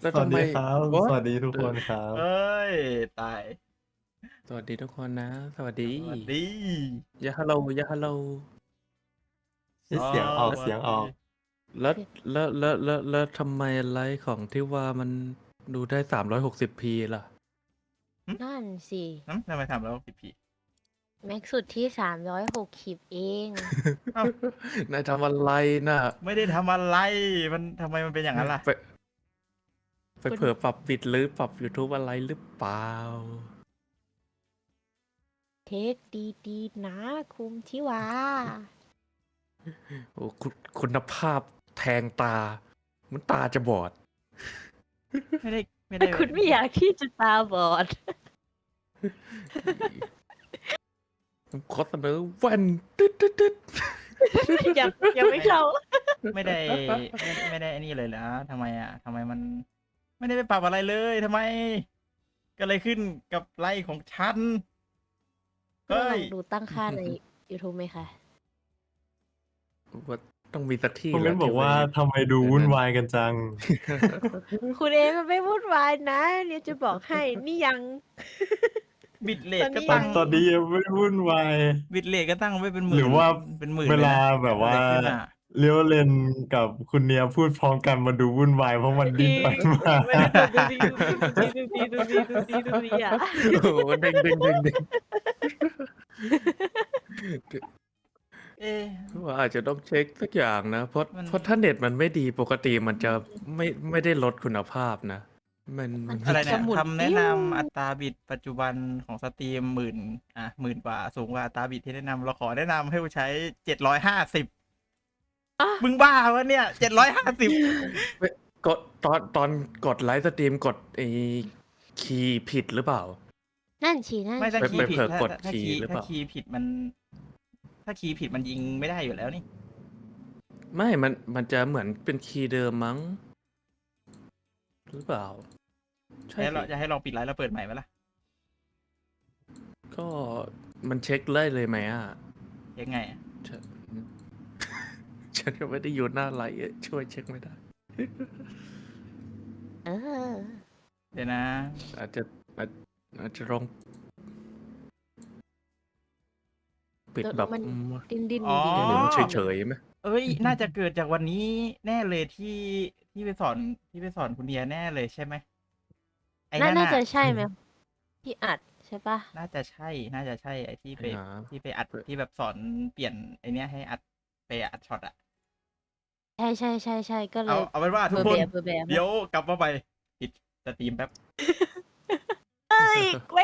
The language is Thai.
แล้วสวัทำสไมดีครับ What? สวัสดีทุกคนครับ เอ้ย ตายสวัสดีทุกคนนะ สวัสดี สวัสดียาฮัลโหลยาฮัลโหลเสียงออกสวัสดีเสียงออก แล้วแล้วแล้วแล้วแล้วทำไมไลฟ์ของที่ว่ามันดูได้สามร้อยหกสิบพีล่ะ นั่นสิน้ำทำไมทำแล้วผิดผี แม็กสุดที่สามร้อยหกสิบเอง นายทำอะไรน่ะไม่ได้ทำอะไร มันทำไมมันเป็นอย่างนั้นล่ะ ไปไปเผลอปรับปิดหรือปรับ YouTube อะไรหรือเปล่า เทคดีๆนะคุมทิวาโอ้คุณคุณภาพแทงตามันตาจะบอด ไม่ได้ ไม่แต่ได้คุณไม่อยากที่จะตาบอด ผมขอเสนอแว่นตึ๊ดตึ๊ดตึ๊ดยังยังไม่เข้าไม่ได้ไม่ไม่ได้ไอันนี้เลยนะทำไมอะทำไมมัน ไม่ได้ไปปรับอะไรเลยทำไมก็เลยขึ้นกับไลค์ของฉันก็เฮ้ลอยงดูตั้งค่าใน YouTube ไหมคะ ว่าต้องมีสักที่คอมเมแล้นวต์บอกว่าที่ทำไมดูวุ่นวายกันจัง คุณเอมันไม่วุ่นวายนะ เนี่ยจะบอกให้ นี่ยัง บิดเลทตอนนี้ก็ตอตั้นงตอนนี้ยังไม่วุ่นวาย บิดเลทก็ตั้งไว้เป็นหมื่นหรือว่า เป็นหมื่นเวลายนะแบบว่า อะไรขึ้นอะ เลี้ยวเลนกับคุณเนียพูดพร้อมกันมาดูวุ่นวายเพราะมันดิ้นไปมาไม่ได้ดูดีดูดีดูดีดูดีดูดีดูดีอะโอ้โหเด้งเด้งเด้งเด้งเอ๊ะ ว่าอาจจะต้องเช็คสักอย่างนะ เพราะมัน เพราะถ้าเน็ตมันไม่ดีปกติมันจะไม่ไม่ได้ลดคุณภาพนะ มันมันอะไรเนี่ยสมุดคำแนะปิ้นำวอัตราบิดปัจจุบันของสตรีมหมื่นอะหมื่นกว่าสูงกว่าอัตราบิดที่แนะนำเราขอแนะนำให้ผู้ใช้เจ็ดร้อยห้าสิบอะ มึงบ้าวะเนี่ยเจ็ดร้อยห้าสิบกดตอนตอนกดไลฟ์สตรีมกดไอ้คีย์ผิดหรือเปล่า นั่นชีนั่นไม่ถ้าไปคีย์ผิดเผลอถ้ากดถ้าคีย์คีย์หรือเปถ้าล่า คีย์ผิดมัน ถ้าคีย์ผิดมันยิงไม่ได้อยู่แล้วนี่ ไม่ มันมันจะเหมือนเป็นคีย์เดิมมั้ง หรือเปล่า ใช่ให้เราสิจะให้ลองปิดไลน์แล้วเปิดใหม่ไหมล่ะก็มันเช็คได้เลยไหมอะยังไงอะฉันฉันก็ไม่ได้อยู่หน้าไลฟ์ช่วยเช็คไม่ได้ เออ เดี๋ยวนะ อาจจะอาจอาจจะลอง ปิดแบบมันอืมดิ้นดิ้นอ๋อ ดิ้นเดี๋ยวมันดิ้นเฉยๆไหมเอ้ย น่าจะเกิดจากวันนี้แน่เลยที่ที่ไปสอนที่ไปสอนคุณเดียแน่เลยใช่ไหมไอ้น่านั่นน่าน่ะจะใช่ไหมที่อัดใช่ปะน่าจะใช่ น่าจะใช่ไอ้ที่ไปหาที่ไปอัดที่แบบสอนเปลี่ยนไอเนี้ยให้อัดไปอัดช็อตอะใช่ใช่ใช่ใช่ก็เลเอายเอาเป็นว่าทุเบกอร์คนแบบเบอร์แบบเดี๋ยวกลับมาไปปิดสตรีมแป๊บ เอ้ย